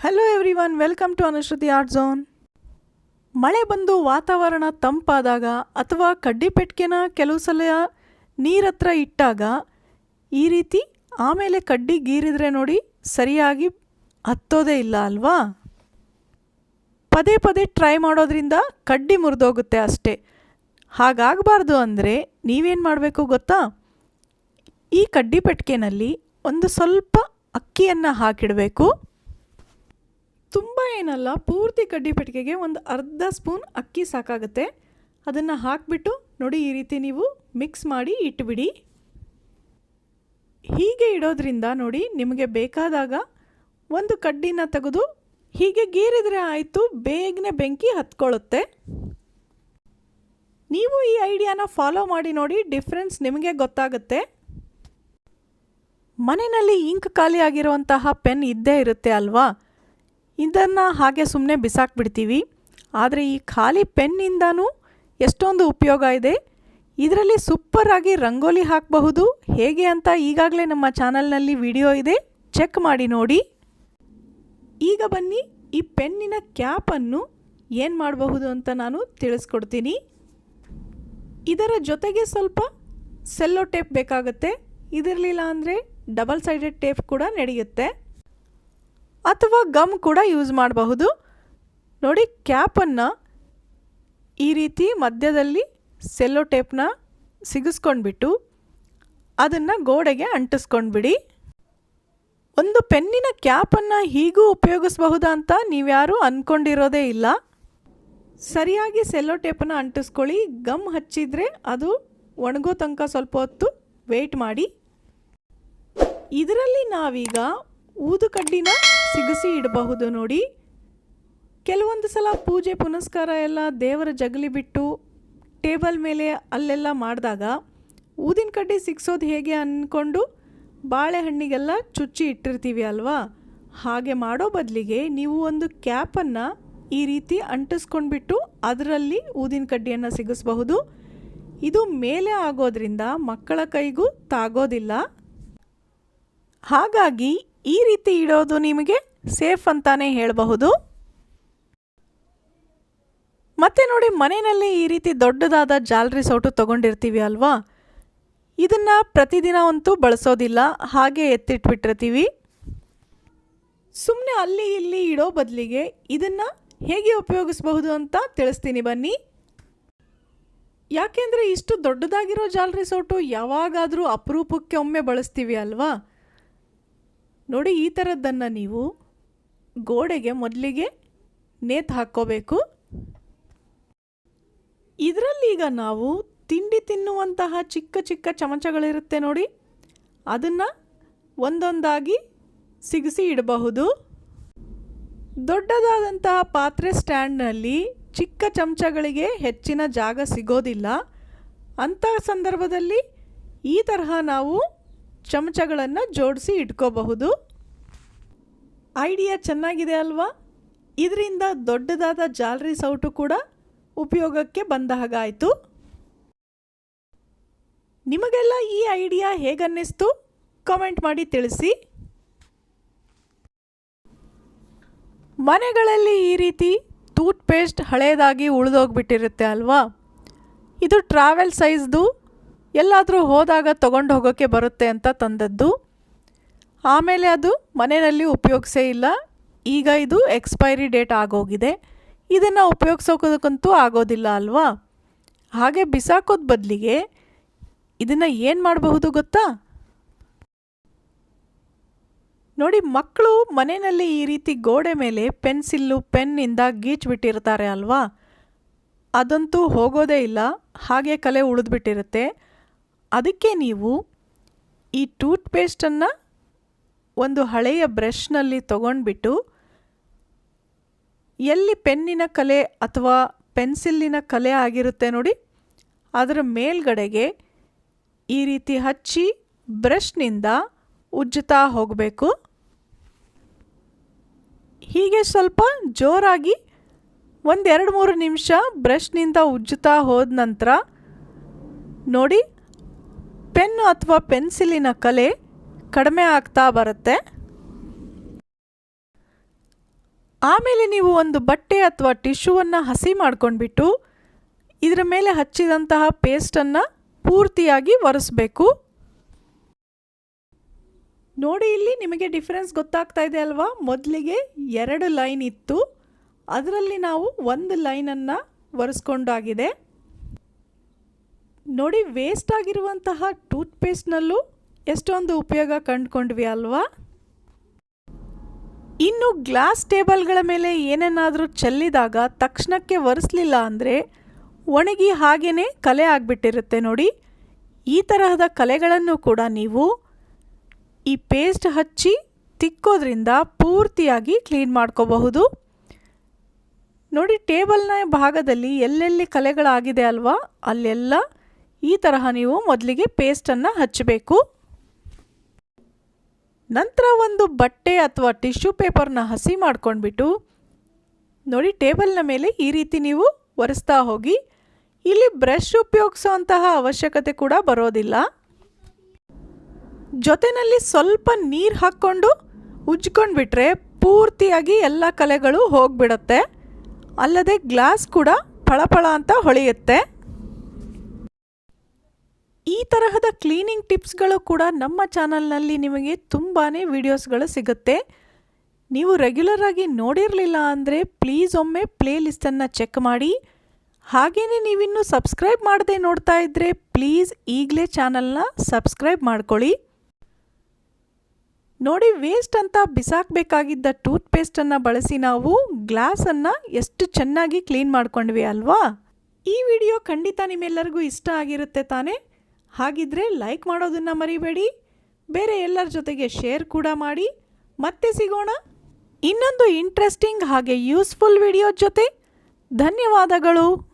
Hello everyone welcome to Anushruti art zone ಮಳೆ ಬಂದು ವಾತಾವರಣ ತಂಪಾದಾಗ ಅಥವಾ ಕಡ್ಡಿ ಪೆಟ್ಟಿಗೆನ ಕೆಲವು ಸಲ ನೀರತ್ರ ಇಟ್ಟಾಗ ಈ ರೀತಿ ಆಮೇಲೆ ಕಡ್ಡಿ ಗೀರಿದ್ರೆ ನೋಡಿ ಸರಿಯಾಗಿ ಹತ್ತೋದೇ ಇಲ್ಲ ಅಲ್ವಾ? ಪದೇ ಪದೇ ಟ್ರೈ ಮಾಡೋದ್ರಿಂದ ಕಡ್ಡಿ ಮುರಿದೋಗುತ್ತೆ ಅಷ್ಟೇ. ಹಾಗಾಗಬಾರ್ದು ಅಂದರೆ ನೀವೇನು ಮಾಡಬೇಕು ಗೊತ್ತಾ? ಈ ಕಡ್ಡಿ ಪೆಟ್ಟಿಗೆನಲ್ಲಿ ಒಂದು ಸ್ವಲ್ಪ ಅಕ್ಕಿಯನ್ನು ಹಾಕಿಡಬೇಕು. ತುಂಬ ಏನಲ್ಲ, ಪೂರ್ತಿ ಕಡ್ಡಿ ಪೆಟ್ಟಿಗೆಗೆ ಒಂದು ಅರ್ಧ ಸ್ಪೂನ್ ಅಕ್ಕಿ ಸಾಕಾಗುತ್ತೆ. ಅದನ್ನು ಹಾಕಿಬಿಟ್ಟು ನೋಡಿ ಈ ರೀತಿ ನೀವು ಮಿಕ್ಸ್ ಮಾಡಿ ಇಟ್ಬಿಡಿ. ಹೀಗೆ ಇಡೋದ್ರಿಂದ ನೋಡಿ ನಿಮಗೆ ಬೇಕಾದಾಗ ಒಂದು ಕಡ್ಡಿನ ತೆಗೆದು ಹೀಗೆ ಗೀರಿದ್ರೆ ಆಯಿತು, ಬೇಗನೆ ಬೆಂಕಿ ಹತ್ಕೊಳ್ಳುತ್ತೆ. ನೀವು ಈ ಐಡಿಯಾನ ಫಾಲೋ ಮಾಡಿ ನೋಡಿ ಡಿಫ್ರೆನ್ಸ್ ನಿಮಗೆ ಗೊತ್ತಾಗುತ್ತೆ. ಮನೆಯಲ್ಲಿ ಇಂಕ್ ಖಾಲಿ ಆಗಿರುವಂತಹ ಪೆನ್ ಇದ್ದೇ ಇರುತ್ತೆ ಅಲ್ವಾ? ಇದನ್ನು ಹಾಗೆ ಸುಮ್ಮನೆ ಬಿಸಾಕ್ಬಿಡ್ತೀವಿ. ಆದರೆ ಈ ಖಾಲಿ ಪೆನ್ನಿಂದನೂ ಎಷ್ಟೊಂದು ಉಪಯೋಗ ಇದೆ. ಇದರಲ್ಲಿ ಸೂಪರಾಗಿ ರಂಗೋಲಿ ಹಾಕಬಹುದು. ಹೇಗೆ ಅಂತ ಈಗಾಗಲೇ ನಮ್ಮ ಚಾನಲ್ನಲ್ಲಿ ವಿಡಿಯೋ ಇದೆ. ಚೆಕ್ ಮಾಡಿ ನೋಡಿ. ಈಗ ಬನ್ನಿ ಈ ಪೆನ್ನಿನ ಕ್ಯಾಪನ್ನು ಏನು ಮಾಡಬಹುದು ಅಂತ ನಾನು ತಿಳಿಸ್ಕೊಡ್ತೀನಿ. ಇದರ ಜೊತೆಗೆ ಸ್ವಲ್ಪ ಸೆಲ್ಲೋ ಟೇಪ್ ಬೇಕಾಗುತ್ತೆ. ಇದಿರಲಿಲ್ಲ ಅಂದರೆ ಡಬಲ್ ಸೈಡೆಡ್ ಟೇಪ್ ಕೂಡ ನಡೆಯುತ್ತೆ. ಅಥವಾ ಗಮ್ ಕೂಡ ಯೂಸ್ ಮಾಡಬಹುದು. ನೋಡಿ ಕ್ಯಾಪನ್ನು ಈ ರೀತಿ ಮಧ್ಯದಲ್ಲಿ ಸೆಲ್ಲೋ ಟೇಪ್ನ ಸಿಗಿಸ್ಕೊಂಡ್ಬಿಟ್ಟು ಅದನ್ನು ಗೋಡೆಗೆ ಅಂಟಿಸ್ಕೊಂಡ್ಬಿಡಿ. ಒಂದು ಪೆನ್ನಿನ ಕ್ಯಾಪನ್ನು ಹೀಗೂ ಉಪಯೋಗಿಸಬಹುದಾ ಅಂತ ನೀವ್ಯಾರೂ ಅಂದ್ಕೊಂಡಿರೋದೇ ಇಲ್ಲ. ಸರಿಯಾಗಿ ಸೆಲ್ಲೋ ಟೇಪನ್ನು ಅಂಟಿಸ್ಕೊಳ್ಳಿ. ಗಮ್ ಹಚ್ಚಿದರೆ ಅದು ಒಣಗೋ ತನಕ ಸ್ವಲ್ಪ ಹೊತ್ತು ವೆಯ್ಟ್ ಮಾಡಿ. ಇದರಲ್ಲಿ ನಾವೀಗ ಊದು ಕಡ್ಡಿನ ಸಿಗಿಸಿ ಇಡಬಹುದು ನೋಡಿ. ಕೆಲವೊಂದು ಸಲ ಪೂಜೆ ಪುನಸ್ಕಾರ ಎಲ್ಲ ದೇವರ ಜಗಲಿ ಬಿಟ್ಟು ಟೇಬಲ್ ಮೇಲೆ ಅಲ್ಲೆಲ್ಲ ಮಾಡಿದಾಗ ಊದಿನ ಕಡ್ಡಿ ಸಿಗ್ಸೋದು ಹೇಗೆ ಅಂದ್ಕೊಂಡು ಬಾಳೆಹಣ್ಣಿಗೆಲ್ಲ ಚುಚ್ಚಿ ಇಟ್ಟಿರ್ತೀವಿ ಅಲ್ವಾ? ಹಾಗೆ ಮಾಡೋ ಬದಲಿಗೆ ನೀವು ಒಂದು ಕ್ಯಾಪನ್ನು ಈ ರೀತಿ ಅಂಟಿಸ್ಕೊಂಡ್ಬಿಟ್ಟು ಅದರಲ್ಲಿ ಊದಿನ ಕಡ್ಡಿಯನ್ನು ಸಿಗಿಸ್ಬಹುದು. ಇದು ಮೇಲೆ ಆಗೋದ್ರಿಂದ ಮಕ್ಕಳ ಕೈಗೂ ತಾಗೋದಿಲ್ಲ. ಹಾಗಾಗಿ ಈ ರೀತಿ ಇಡೋದು ನಿಮಗೆ ಸೇಫ್ ಅಂತಾನೆ ಹೇಳಬಹುದು. ಮತ್ತೆ ನೋಡಿ, ಮನೆಯಲ್ಲಿ ಈ ರೀತಿ ದೊಡ್ಡದಾದ ಜಾಲರಿ ಸೌಟು ತಗೊಂಡಿರ್ತೀವಿ ಅಲ್ವಾ? ಇದನ್ನು ಪ್ರತಿದಿನ ಅಂತೂ ಬಳಸೋದಿಲ್ಲ, ಹಾಗೆ ಎತ್ತಿಟ್ಬಿಟ್ಟಿರ್ತೀವಿ. ಸುಮ್ಮನೆ ಅಲ್ಲಿ ಇಲ್ಲಿ ಇಡೋ ಬದಲಿಗೆ ಇದನ್ನು ಹೇಗೆ ಉಪಯೋಗಿಸಬಹುದು ಅಂತ ತಿಳಿಸ್ತೀನಿ ಬನ್ನಿ. ಯಾಕೆಂದರೆ ಇಷ್ಟು ದೊಡ್ಡದಾಗಿರೋ ಜಾಲರಿ ಸೌಟು ಯಾವಾಗಾದರೂ ಅಪರೂಪಕ್ಕೆ ಒಮ್ಮೆ ಬಳಸ್ತೀವಿ ಅಲ್ವಾ? ನೋಡಿ, ಈ ಥರದ್ದನ್ನು ನೀವು ಗೋಡೆಗೆ ಮೊದಲಿಗೆ ನೇತು ಹಾಕ್ಕೋಬೇಕು. ಇದರಲ್ಲೀಗ ನಾವು ತಿಂಡಿ ತಿನ್ನುವಂತಹ ಚಿಕ್ಕ ಚಿಕ್ಕ ಚಮಚಗಳಿರುತ್ತೆ ನೋಡಿ. ಅದನ್ನು ಒಂದೊಂದಾಗಿ ಸಿಗಿಸಿ ಇಡಬಹುದು. ದೊಡ್ಡದಾದಂತಹ ಪಾತ್ರೆ ಸ್ಟ್ಯಾಂಡ್ನಲ್ಲಿ ಚಿಕ್ಕ ಚಮಚಗಳಿಗೆ ಹೆಚ್ಚಿನ ಜಾಗ ಸಿಗೋದಿಲ್ಲ. ಅಂತಹ ಸಂದರ್ಭದಲ್ಲಿ ಈ ತರಹ ನಾವು ಚಮಚಗಳನ್ನು ಜೋಡಿಸಿ ಇಟ್ಕೋಬಹುದು. ಐಡಿಯಾ ಚೆನ್ನಾಗಿದೆ ಅಲ್ವಾ? ಇದರಿಂದ ದೊಡ್ಡದಾದ ಜಾಲರಿ ಸೌಟು ಕೂಡ ಉಪಯೋಗಕ್ಕೆ ಬಂದ ಹಾಗಾಯಿತು. ನಿಮಗೆಲ್ಲ ಈ ಐಡಿಯಾ ಹೇಗನ್ನಿಸ್ತು? ಕಾಮೆಂಟ್ ಮಾಡಿ ತಿಳಿಸಿ. ಮನೆಗಳಲ್ಲಿ ಈ ರೀತಿ ಟೂತ್ ಪೇಸ್ಟ್ ಹಳೇದಾಗಿ ಉಳಿದೋಗ್ಬಿಟ್ಟಿರುತ್ತೆ ಅಲ್ವಾ? ಇದು ಟ್ರಾವೆಲ್ ಸೈಜ್ದು ಎಲ್ಲಾದರೂ ಹೋದಾಗ ತೊಗೊಂಡು ಹೋಗೋಕ್ಕೆ ಬರುತ್ತೆ ಅಂತ ತಂದದ್ದು. ಆಮೇಲೆ ಅದು ಮನೆಯಲ್ಲಿ ಉಪಯೋಗಿಸೇ ಇಲ್ಲ. ಈಗ ಇದು ಎಕ್ಸ್ಪೈರಿ ಡೇಟ್ ಆಗೋಗಿದೆ. ಇದನ್ನು ಉಪಯೋಗಿಸೋಕೋದಕ್ಕಂತೂ ಆಗೋದಿಲ್ಲ ಅಲ್ವಾ? ಹಾಗೆ ಬಿಸಾಕೋದ ಬದಲಿಗೆ ಇದನ್ನು ಏನು ಮಾಡಬಹುದು ಗೊತ್ತಾ? ನೋಡಿ, ಮಕ್ಕಳು ಮನೆಯಲ್ಲಿ ಈ ರೀತಿ ಗೋಡೆ ಮೇಲೆ ಪೆನ್ಸಿಲ್ಲು, ಪೆನ್ನಿಂದ ಗೀಚ್ಬಿಟ್ಟಿರ್ತಾರೆ ಅಲ್ವಾ? ಅದಂತೂ ಹೋಗೋದೇ ಇಲ್ಲ. ಹಾಗೆ ಕಲೆ ಉಳಿದ್ಬಿಟ್ಟಿರುತ್ತೆ. ಅದಕ್ಕೆ ನೀವು ಈ ಟೂತ್ ಪೇಸ್ಟನ್ನು ಒಂದು ಹಳೆಯ ಬ್ರಷ್ನಲ್ಲಿ ತಗೊಂಡ್ಬಿಟ್ಟು ಎಲ್ಲಿ ಪೆನ್ನಿನ ಕಲೆ ಅಥವಾ ಪೆನ್ಸಿಲ್ಲಿನ ಕಲೆ ಆಗಿರುತ್ತೆ ನೋಡಿ, ಅದರ ಮೇಲ್ಗಡೆಗೆ ಈ ರೀತಿ ಹಚ್ಚಿ ಬ್ರಷ್ನಿಂದ ಉಜ್ಜುತ್ತಾ ಹೋಗಬೇಕು. ಹೀಗೆ ಸ್ವಲ್ಪ ಜೋರಾಗಿ ಒಂದೆರಡು ಮೂರು ನಿಮಿಷ ಬ್ರಷ್ನಿಂದ ಉಜ್ಜುತ್ತಾ ಹೋದ ನಂತರ ನೋಡಿ ಪೆನ್ನು ಅಥವಾ ಪೆನ್ಸಿಲಿನ ಕಲೆ ಕಡಿಮೆ ಆಗ್ತಾ ಬರುತ್ತೆ. ಆಮೇಲೆ ನೀವು ಒಂದು ಬಟ್ಟೆ ಅಥವಾ ಟಿಶ್ಯೂವನ್ನು ಹಸಿ ಮಾಡ್ಕೊಂಡ್ಬಿಟ್ಟು ಇದರ ಮೇಲೆ ಹಚ್ಚಿದಂತಹ ಪೇಸ್ಟನ್ನು ಪೂರ್ತಿಯಾಗಿ ಒರೆಸ್ಬೇಕು. ನೋಡಿ, ಇಲ್ಲಿ ನಿಮಗೆ ಡಿಫ್ರೆನ್ಸ್ ಗೊತ್ತಾಗ್ತಾ ಇದೆ ಅಲ್ವಾ? ಮೊದಲಿಗೆ ಎರಡು ಲೈನ್ ಇತ್ತು. ಅದರಲ್ಲಿ ನಾವು ಒಂದು ಲೈನನ್ನು ಒರೆಸ್ಕೊಂಡಾಗಿದೆ. ನೋಡಿ ವೇಸ್ಟ್ ಆಗಿರುವಂತಹ ಟೂತ್ಪೇಸ್ಟ್ನಲ್ಲೂ ಎಷ್ಟೊಂದು ಉಪಯೋಗ ಕಂಡುಕೊಂಡ್ವಿ ಅಲ್ವಾ? ಇನ್ನು ಗ್ಲಾಸ್ ಟೇಬಲ್ಗಳ ಮೇಲೆ ಏನೇನಾದರೂ ಚೆಲ್ಲಿದಾಗ ತಕ್ಷಣಕ್ಕೆ ಒರೆಸಲಿಲ್ಲ ಅಂದರೆ ಒಣಗಿ ಹಾಗೇ ಕಲೆ ಆಗಿಬಿಟ್ಟಿರುತ್ತೆ ನೋಡಿ. ಈ ತರಹದ ಕಲೆಗಳನ್ನು ಕೂಡ ನೀವು ಈ ಪೇಸ್ಟ್ ಹಚ್ಚಿ ತಿಕ್ಕೋದ್ರಿಂದ ಪೂರ್ತಿಯಾಗಿ ಕ್ಲೀನ್ ಮಾಡ್ಕೋಬಹುದು. ನೋಡಿ ಟೇಬಲ್ನ ಭಾಗದಲ್ಲಿ ಎಲ್ಲೆಲ್ಲಿ ಕಲೆಗಳಾಗಿದೆ ಅಲ್ವಾ? ಅಲ್ಲೆಲ್ಲ ಈ ತರಹ ನೀವು ಮೊದಲಿಗೆ ಪೇಸ್ಟನ್ನು ಹಚ್ಚಬೇಕು. ನಂತರ ಒಂದು ಬಟ್ಟೆ ಅಥವಾ ಟಿಶ್ಯೂ ಪೇಪರ್ನ ಹಸಿ ಮಾಡ್ಕೊಂಡ್ಬಿಟ್ಟು, ನೋಡಿ ಟೇಬಲ್ನ ಮೇಲೆ ಈ ರೀತಿ ನೀವು ಒರೆಸ್ತಾ ಹೋಗಿ, ಇಲ್ಲಿ ಬ್ರಷ್ ಉಪಯೋಗಿಸುವಂತಹ ಅವಶ್ಯಕತೆ ಕೂಡ ಬರೋದಿಲ್ಲ. ಜೊತೆಯಲ್ಲಿ ಸ್ವಲ್ಪ ನೀರು ಹಾಕ್ಕೊಂಡು ಉಜ್ಕೊಂಡ್ಬಿಟ್ರೆ ಪೂರ್ತಿಯಾಗಿ ಎಲ್ಲ ಕಲೆಗಳು ಹೋಗಿಬಿಡತ್ತೆ. ಅಲ್ಲದೆ ಗ್ಲಾಸ್ ಕೂಡ ಫಳಫಳ ಅಂತ ಹೊಳೆಯುತ್ತೆ. ಈ ತರಹದ ಕ್ಲೀನಿಂಗ್ ಟಿಪ್ಸ್ಗಳು ಕೂಡ ನಮ್ಮ ಚಾನಲ್ನಲ್ಲಿ ನಿಮಗೆ ತುಂಬಾ ವಿಡಿಯೋಸ್ಗಳು ಸಿಗುತ್ತೆ. ನೀವು ರೆಗ್ಯುಲರ್ ಆಗಿ ನೋಡಿರಲಿಲ್ಲ ಅಂದರೆ ಪ್ಲೀಸ್ ಒಮ್ಮೆ ಪ್ಲೇ ಲಿಸ್ಟನ್ನು ಚೆಕ್ ಮಾಡಿ. ಹಾಗೆಯೇ ನೀವಿನ್ನೂ ಸಬ್ಸ್ಕ್ರೈಬ್ ಮಾಡದೆ ನೋಡ್ತಾ ಇದ್ದರೆ ಪ್ಲೀಸ್ ಈಗಲೇ ಚಾನಲ್ನ ಸಬ್ಸ್ಕ್ರೈಬ್ ಮಾಡ್ಕೊಳ್ಳಿ. ನೋಡಿ ವೇಸ್ಟ್ ಅಂತ ಬಿಸಾಕಬೇಕಾಗಿದ್ದ ಟೂತ್ಪೇಸ್ಟನ್ನು ಬಳಸಿ ನಾವು ಗ್ಲಾಸನ್ನು ಎಷ್ಟು ಚೆನ್ನಾಗಿ ಕ್ಲೀನ್ ಮಾಡ್ಕೊಂಡ್ವಿ ಅಲ್ವಾ? ಈ ವಿಡಿಯೋ ಖಂಡಿತ ನಿಮ್ಮೆಲ್ಲರಿಗೂ ಇಷ್ಟ ಆಗಿರುತ್ತೆ ತಾನೇ? ಹಾಗಿದ್ರೆ ಲೈಕ್ ಮಾಡೋದನ್ನು ಮರಿಬೇಡಿ. ಬೇರೆ ಎಲ್ಲರ ಜೊತೆಗೆ ಶೇರ್ ಕೂಡ ಮಾಡಿ. ಮತ್ತೆ ಸಿಗೋಣ. ಇನ್ನೊಂದು ಇಂಟ್ರೆಸ್ಟಿಂಗ್ ಹಾಗೆ ಯೂಸ್ಫುಲ್ ವಿಡಿಯೋ ಜೊತೆ. ಧನ್ಯವಾದಗಳು.